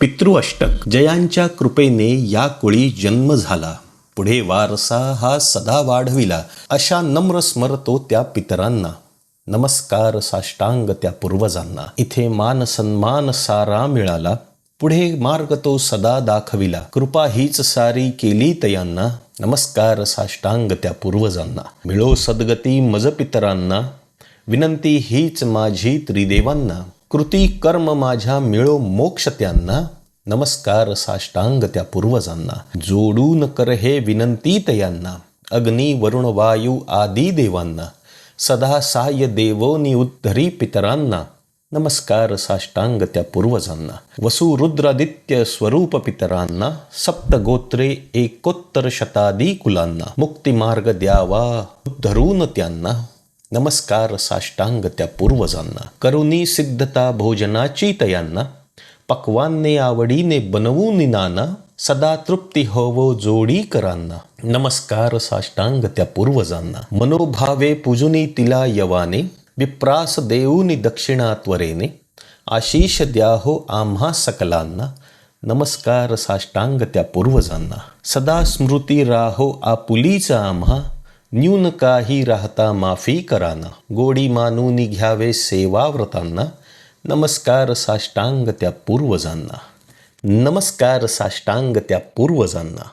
पितृअष्टक. जयांच्या कृपेने या कुळी जन्म झाला. पुढे वारसा हा सदा वाढविला. अशा नम्र स्मरतो त्या पितरांना. नमस्कार साष्टांग त्या पूर्वजांना. इथे मान सन्मान सारा मिळाला. पुढे मार्ग तो सदा दाखविला. कृपा हीच सारी केली तयांना. नमस्कार साष्टांग त्या पूर्वजांना. मिळो सद्गती मज पितरांना. विनंती हीच माझी त्रिदेवांना. कृती कर्म माझ्या मिळो मोक्ष त्यांना नमस्कार साष्टांग त्या पूर्वजांना. जोडून कर हे विनंती तयांना अग्नी वरुण वायू आदी देवांना. सदा सहाय्य देवोनी उद्धरी पितरांना नमस्कार साष्टांग त्या पूर्वजांना. वसुरुद्रादित्य स्वरूप पितरांना सप्त गोत्रे एकोत्तर शतादी कुलांना. मुक्ती मार्ग द्यावा उद्धरून त्यांना. नमस्कार साष्टांग त्या पूर्वजांना. करुणी सिद्धता भोजनाची तयांना. पक्वान्ने आवडीने बनवून नाना. सदा तृप्ती होवो जोडी करांना. नमस्कार साष्टांग त्या पूर्वजांना. मनोभावे पूजुनी तिला यवाने. विप्रास देऊनी दक्षिणा त्वरेने आशिष द्याहो आम्हा सकलांना. नमस्कार साष्टांग त्या पूर्वजांना. सदा स्मृती राहो आपुलीचा आम्हा. न्यून काही राहता माफी कराना. गोडी मानूनी घ्यावे सेवाव्रतांना. नमस्कार साष्टांग त्या पूर्वजांना. नमस्कार साष्टांग त्या पूर्वजांना.